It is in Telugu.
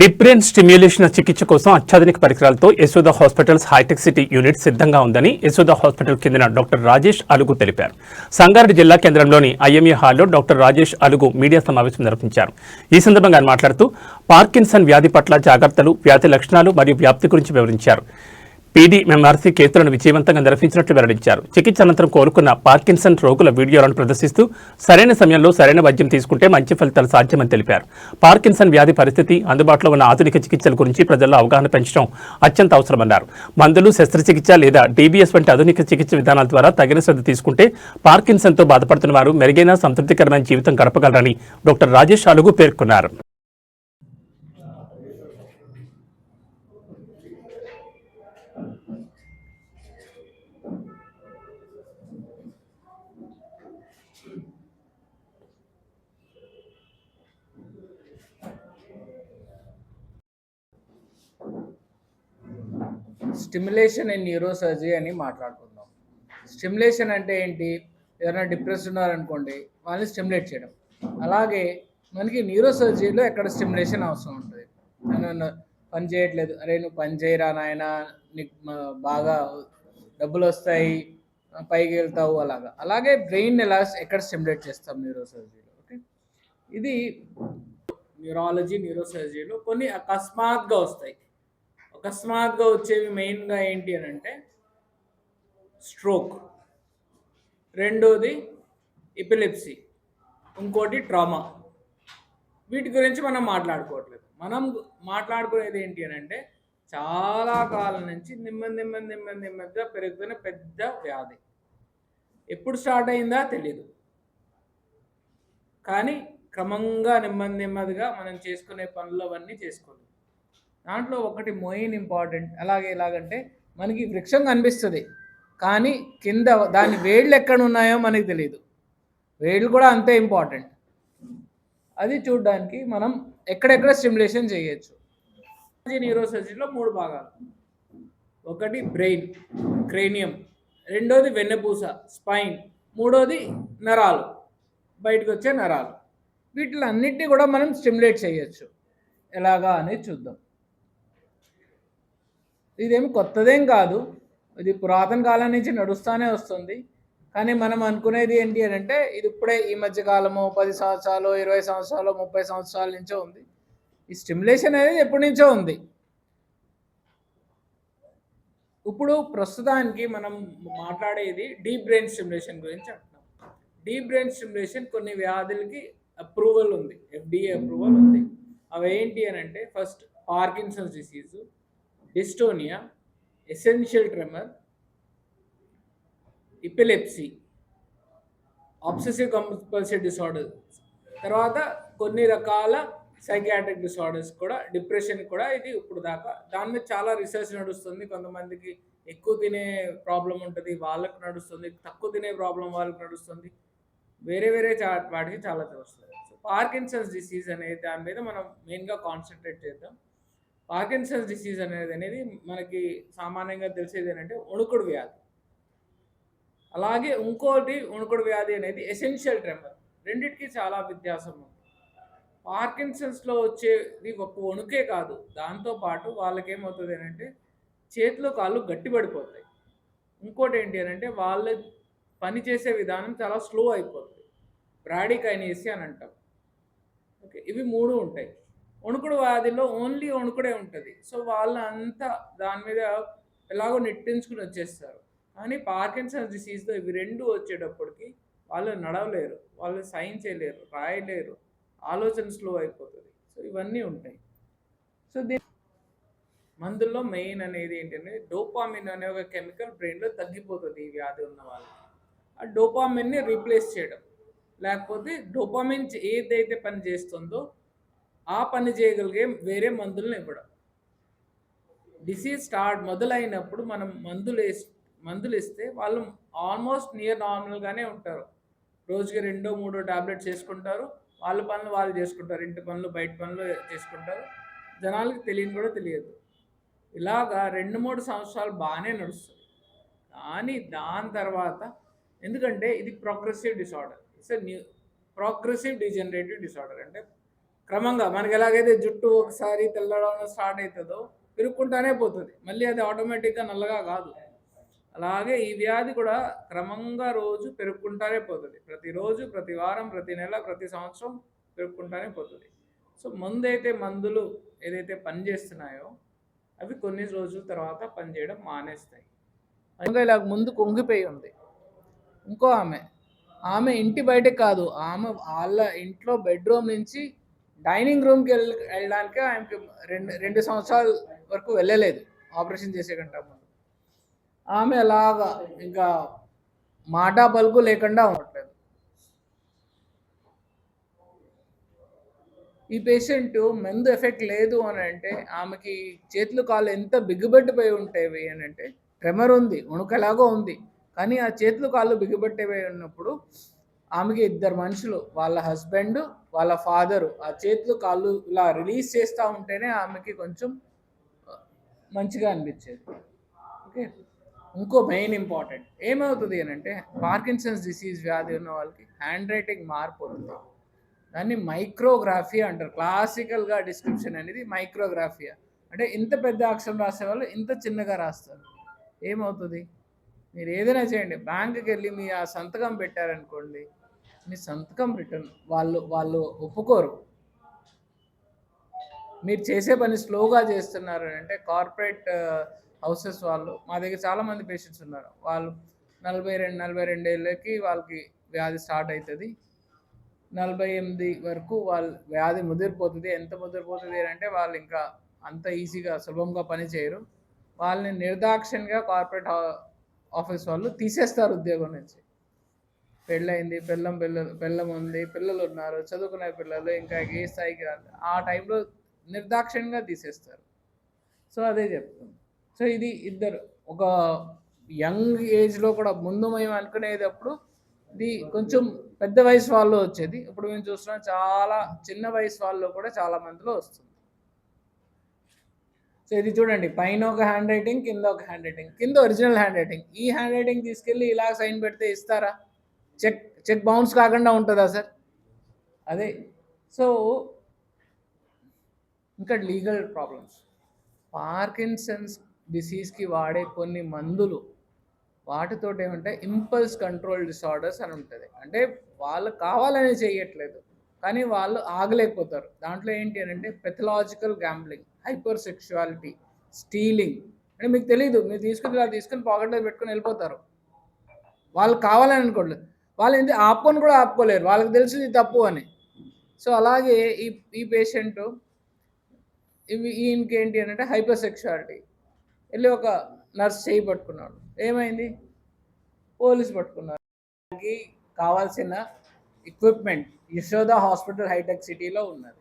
డిప్రెన్ స్టిమ్యులేషన్ చికిత్స కోసం అత్యాధునిక పరికరాలతో Yashoda hospitals hitech city unit సిద్ధంగా ఉందని యశోద హాస్పిటల్ చెందిన డాక్టర్ రాజేష్ అలుగు తెలిపారు. సంగారెడ్డి జిల్లా కేంద్రంలోని ఐఎంఏ హాల్లో డాక్టర్ రాజేష్ అలుగు మీడియా సమావేశం నిర్వహించారు. ఈ సందర్భంగా ఆయన మాట్లాడుతూ పార్కిన్సన్ వ్యాధి పట్ల జాగ్రత్తలు వ్యాధి లక్షణాలు మరియు వ్యాప్తి గురించి వివరించారు. పీడీ పీడీఎంఆర్సీ కేసులను విజయవంతంగా నిర్వహించినట్లు వెల్లడించారు. చికిత్స అనంతరం కోలుకున్న పార్కిన్సన్ రోగుల వీడియోలను ప్రదర్శిస్తూ సరైన సమయంలో సరైన వైద్యం తీసుకుంటే మంచి ఫలితాలు సాధ్యమని తెలిపారు. పార్కిన్సన్ వ్యాధి పరిస్థితి అందుబాటులో ఉన్న ఆధునిక చికిత్సల గురించి ప్రజల్లో అవగాహన పెంచడం అత్యంత అవసరమన్నారు. మందులు శస్త్రచికిత్స లేదా డీబీఎస్ వంటి ఆధునిక చికిత్స విధానాల ద్వారా తగిన శ్రద్ధ తీసుకుంటే పార్కిన్సన్తో బాధపడుతున్న వారు మెరుగైన సంతృప్తికరమైన జీవితం గడపగలరని డాక్టర్ రాజేష్ అలుగు పేర్కొన్నారు. స్టిమ్యులేషన్ అండ్ న్యూరోసర్జరీ అని మాట్లాడుకుందాం. స్టిమ్యులేషన్ అంటే ఏంటి? ఏదైనా డిప్రెస్ ఉన్నారనుకోండి వాళ్ళని స్టిమ్యులేట్ చేయడం. అలాగే మనకి న్యూరోసర్జరీలో ఎక్కడ స్టిమ్యులేషన్ అవసరం ఉంటుంది? నేను పని చేయట్లేదు. అరే నువ్వు పని చేయరా నాయన? నీకు బాగా డబ్బులు వస్తాయి పైకి వెళ్తావు అలాగా. అలాగే బ్రెయిన్ ఎలా ఎక్కడ స్టిమ్యులేట్ చేస్తాం న్యూరోసర్జరీలో? ఓకే? ఇది న్యూరాలజీ న్యూరోసర్జరీలో కొన్ని అకస్మాత్గా వస్తాయి. అకస్మాత్గా వచ్చేవి మెయిన్గా ఏంటి అని అంటే స్ట్రోక్ రెండోది ఎపిలెప్సీ ఇంకోటి ట్రామా వీటి గురించి మనం మాట్లాడుకోవట్లేదు. మనం మాట్లాడుకునేది ఏంటి అని అంటే చాలా కాలం నుంచి నెమ్మది నెమ్మది నెమ్మది నెమ్మదిగా పెరుగుతున్న పెద్ద వ్యాధి. ఎప్పుడు స్టార్ట్ అయిందా తెలియదు కానీ క్రమంగా నెమ్మది నెమ్మదిగా మనం చేసుకునే పనులు అవన్నీ చేసుకోలేదు దాంట్లో ఒకటి మెయిన్ ఇంపార్టెంట్ అలాగే ఎలాగంటే మనకి వృక్షం కనిపిస్తుంది. కానీ కింద దాని వేళ్ళు ఎక్కడ ఉన్నాయో మనకి తెలియదు వేళ్ళు కూడా అంతే ఇంపార్టెంట్ అది చూడడానికి మనం ఎక్కడెక్కడ స్టిమ్యులేషన్ చేయొచ్చు. న్యూరోసర్జరీలో మూడు భాగాలు. ఒకటి బ్రెయిన్ క్రేనియం రెండోది వెన్నపూస స్పైన్ మూడోది నరాలు. బయటకు వచ్చే నరాలు. వీటిలన్నిటినీ కూడా మనం స్టిమ్యులేట్ చేయొచ్చు. ఎలాగా అనేది చూద్దాం. ఇదేమి కొత్తదేం కాదు. ఇది పురాతన కాలం నుంచి నడుస్తూనే వస్తుంది. కానీ మనం అనుకునేది ఏంటి అని అంటే ఇది ఇప్పుడే ఈ మధ్య కాలము పది సంవత్సరాలు ఇరవై సంవత్సరాలు ముప్పై సంవత్సరాల నుంచో ఉంది. ఈ స్టిమ్యులేషన్ అనేది ఎప్పటి నుంచో ఉంది. ఇప్పుడు ప్రస్తుతానికి మనం మాట్లాడేది డీప్ బ్రెయిన్ స్టిమ్యులేషన్ గురించి అంటున్నాం. డీప్ బ్రెయిన్ స్టిమ్యులేషన్ కొన్ని వ్యాధులకి అప్రూవల్ ఉంది. ఎఫ్డిఏ అప్రూవల్ ఉంది. అవి ఏంటి అని అంటే first Parkinson's disease dystonia essential tremor epilepsy obsessive compulsive disorder తర్వాత కొన్ని రకాల సైకియాట్రిక్ డిసార్డర్స్ కూడా డిప్రెషన్ కూడా ఇది ఇప్పుడు దాకా. దాని మీద చాలా రీసెర్చ్ నడుస్తుంది. కొంతమందికి ఎక్కువ తినే ప్రాబ్లం ఉంటుంది వాళ్ళకు నడుస్తుంది. తక్కువ తినే ప్రాబ్లం వాళ్ళకి నడుస్తుంది. వేరే వేరే చా వాటికి చాలా తెలుస్తుంది సో పార్కిన్సన్స్ డిసీజ్ అనేది దాని మీద మనం మెయిన్గా కాన్సన్ట్రేట్ చేద్దాం. పార్కిన్సన్స్ డిసీజ్ అనేది అనేది మనకి సామాన్యంగా తెలిసేది ఏంటంటే వణుకుడు వ్యాధి. అలాగే ఇంకోటి ఉణుకుడు వ్యాధి అనేది ఎసెన్షియల్ ట్రెమర్ రెండిటికి చాలా వ్యత్యాసం ఉంది. పార్కిన్సన్స్లో వచ్చేది ఒక వణుకే కాదు. దాంతోపాటు వాళ్ళకి ఏమవుతుంది అంటే చేతిలో కాళ్ళు గట్టిపడిపోతాయి. ఇంకోటి ఏంటి అని అంటే వాళ్ళ పని చేసే విధానం చాలా స్లో అయిపోతుంది. బ్రాడికైనేసి అని అంటాం. ఓకే ఇవి మూడు ఉంటాయి. వణుకుడు వ్యాధిలో ఓన్లీ వణుకుడే ఉంటుంది. సో వాళ్ళంతా దాని మీద ఎలాగో నెట్టించుకుని వచ్చేస్తారు. కానీ పార్కిన్సన్స్ డిసీజ్లో ఇవి రెండు వచ్చేటప్పటికి వాళ్ళు నడవలేరు. వాళ్ళు సైన్ చేయలేరు రాయలేరు. ఆలోచన స్లో అయిపోతుంది. సో ఇవన్నీ ఉంటాయి. సో దీని మందుల్లో మెయిన్ అనేది ఏంటంటే డోపామిన్ అనే ఒక కెమికల్ బ్రెయిన్లో తగ్గిపోతుంది ఈ వ్యాధి ఉన్న వాళ్ళకి. ఆ డోపామిన్ని రీప్లేస్ చేయడం. లేకపోతే డోపామిన్ ఏదైతే పని చేస్తుందో ఆ పని చేయగలిగే వేరే మందులను ఇవ్వడం. డిసీజ్ స్టార్ట్ మొదలైనప్పుడు మనం మందులు వేసి మందులు ఇస్తే వాళ్ళు ఆల్మోస్ట్ నియర్ నార్మల్గానే ఉంటారు. రోజుకి రెండో మూడో టాబ్లెట్స్ చేసుకుంటారు. వాళ్ళ పనులు వాళ్ళు చేసుకుంటారు. ఇంటి పనులు బయట పనులు చేసుకుంటారు. జనాలకి తెలియని కూడా తెలియదు. ఇలాగా రెండు మూడు సంవత్సరాలు బాగానే నడుస్తుంది. కానీ దాని తర్వాత ఎందుకంటే ఇది progressive disorder it's new progressive degenerative disorder అంటే క్రమంగా మనకి ఎలాగైతే జుట్టు ఒకసారి తెల్లడం స్టార్ట్ అవుతుందో పెరుక్కుంటానే పోతుంది. మళ్ళీ అది ఆటోమేటిక్గా నల్లగా కాదు. అలాగే ఈ వ్యాధి కూడా క్రమంగా రోజు పెరుక్కుంటానే పోతుంది. ప్రతిరోజు ప్రతి వారం ప్రతి నెల ప్రతి సంవత్సరం పెరుక్కుంటానే పోతుంది. సో ముందైతే మందులు ఏదైతే పనిచేస్తున్నాయో అవి కొన్ని రోజుల తర్వాత పనిచేయడం మానేస్తాయి. ఇంకా ఇలా ముందు కొంగిపోయి ఉంది. ఇంకో ఆమె. ఆమె ఇంటి బయటకు కాదు. ఆమె వాళ్ళ ఇంట్లో బెడ్రూమ్ నుంచి డైనింగ్ రూమ్కి వెళ్ళ వెళ్ళడానికి ఆమెకి రెండు రెండు సంవత్సరాల వరకు వెళ్ళలేదు. ఆపరేషన్ చేసే కంటే ముందు. ఆమె అలాగా ఇంకా మాట పలుకు లేకుండా ఉండట్లేదు. ఈ పేషెంట్ మందు ఎఫెక్ట్ లేదు అని అంటే ఆమెకి చేతులు కాళ్ళు ఎంత బిగ్గుబెట్టిపోయి ఉంటాయి అని అంటే ట్రెమర్ ఉంది ఉణుకలాగా ఉంది. కానీ ఆ చేతులు కాళ్ళు బిగ్గుబెట్టిపోయి ఉన్నప్పుడు ఆమెకి ఇద్దరు మనుషులు వాళ్ళ హస్బెండ్ వాళ్ళ ఫాదరు ఆ చేతులు కాళ్ళు ఇలా రిలీజ్ చేస్తూ ఉంటేనే ఆమెకి కొంచెం మంచిగా అనిపించేది. ఓకే? ఇంకో మెయిన్ ఇంపార్టెంట్. ఏమవుతుంది అని అంటే పార్కిన్సన్స్ డిసీజ్ వ్యాధి ఉన్న వాళ్ళకి హ్యాండ్ రైటింగ్ మారిపోతుంది దాన్ని మైక్రోగ్రాఫీ అంటారు. క్లాసికల్గా డిస్క్రిప్షన్ అనేది మైక్రోగ్రాఫియా అంటే ఇంత పెద్ద అక్షరం రాసే వాళ్ళు ఇంత చిన్నగా రాస్తారు. ఏమవుతుంది? మీరు ఏదైనా చేయండి. బ్యాంకుకి వెళ్ళి మీ ఆ సంతకం పెట్టారనుకోండి మీ సంతకం రిటర్న్. వాళ్ళు వాళ్ళు ఒప్పుకోరు. మీరు చేసే పని స్లోగా చేస్తున్నారు అంటే కార్పొరేట్ హౌసెస్ వాళ్ళు మా దగ్గర చాలామంది పేషెంట్స్ ఉన్నారు. వాళ్ళు నలభై రెండు నలభై రెండు ఏళ్ళకి వాళ్ళకి వ్యాధి స్టార్ట్ అవుతుంది నలభై ఎనిమిది వరకు వాళ్ళ వ్యాధి ముదిరిపోతుంది. ఎంత ముదిరిపోతుంది అని అంటే వాళ్ళు ఇంకా అంత ఈజీగా సులభంగా పని చేయరు. వాళ్ళని నిర్దాక్షిణ్యంగా కార్పొరేట్ ఆఫీస్ వాళ్ళు తీసేస్తారు ఉద్యోగం నుంచి. పెళ్ళయింది పిల్లం పిల్లలు పిల్లం ఉంది పిల్లలు ఉన్నారు చదువుకునే పిల్లలు ఇంకా ఏ స్థాయికి రాదు ఆ టైంలో నిర్దాక్షిణ్యంగా తీసేస్తారు. సో అదే చెప్తుంది సో ఇది ఇద్దరు. ఒక యంగ్ ఏజ్లో కూడా ముందు మేము అనుకునేటప్పుడు ఇది కొంచెం పెద్ద వయసు వాళ్ళు వచ్చేది. ఇప్పుడు మేము చూస్తున్నాం చాలా చిన్న వయసు వాళ్ళు కూడా చాలా మందిలో వస్తుంది. సో ఇది చూడండి. పైన ఒక హ్యాండ్ రైటింగ్ కింద ఒక హ్యాండ్ రైటింగ్. కింద ఒరిజినల్ హ్యాండ్ రైటింగ్. ఈ హ్యాండ్ రైటింగ్ తీసుకెళ్ళి ఇలా సైన్ పెడితే ఇస్తారా? చెక్ చెక్ బౌన్స్ కాకుండా ఉంటుందా సార్? అదే. సో ఇంకా లీగల్ ప్రాబ్లమ్స్. పార్కిన్సన్స్ డిసీజ్కి వాడే కొన్ని మందులు వాటితో ఏమంటే ఇంపల్స్ కంట్రోల్ డిసార్డర్స్ అని ఉంటుంది. అంటే వాళ్ళు కావాలని చేయట్లేదు కానీ వాళ్ళు ఆగలేకపోతారు. దాంట్లో ఏంటి అని అంటే pathological gambling hyper sexuality stealing. అంటే మీకు తెలియదు మీరు తీసుకుని ఇలా తీసుకుని పాకెట్లో పెట్టుకుని వెళ్ళిపోతారు. వాళ్ళు కావాలని అనుకోవట్లేదు వాళ్ళు ఏంటి ఆపుకొని కూడా ఆపుకోలేరు. వాళ్ళకి తెలిసింది తప్పు అని. సో అలాగే ఈ ఈ పేషెంట్ ఇవి ఈయనకేంటి అని అంటే హైపర్ సెక్షువాలిటీ వెళ్ళి ఒక నర్స్ చేయి పట్టుకున్నాడు. ఏమైంది? పోలీస్ పట్టుకున్నారు. దానికి కావాల్సిన ఎక్విప్మెంట్ యశోద హాస్పిటల్ హైటెక్ సిటీలో ఉన్నది.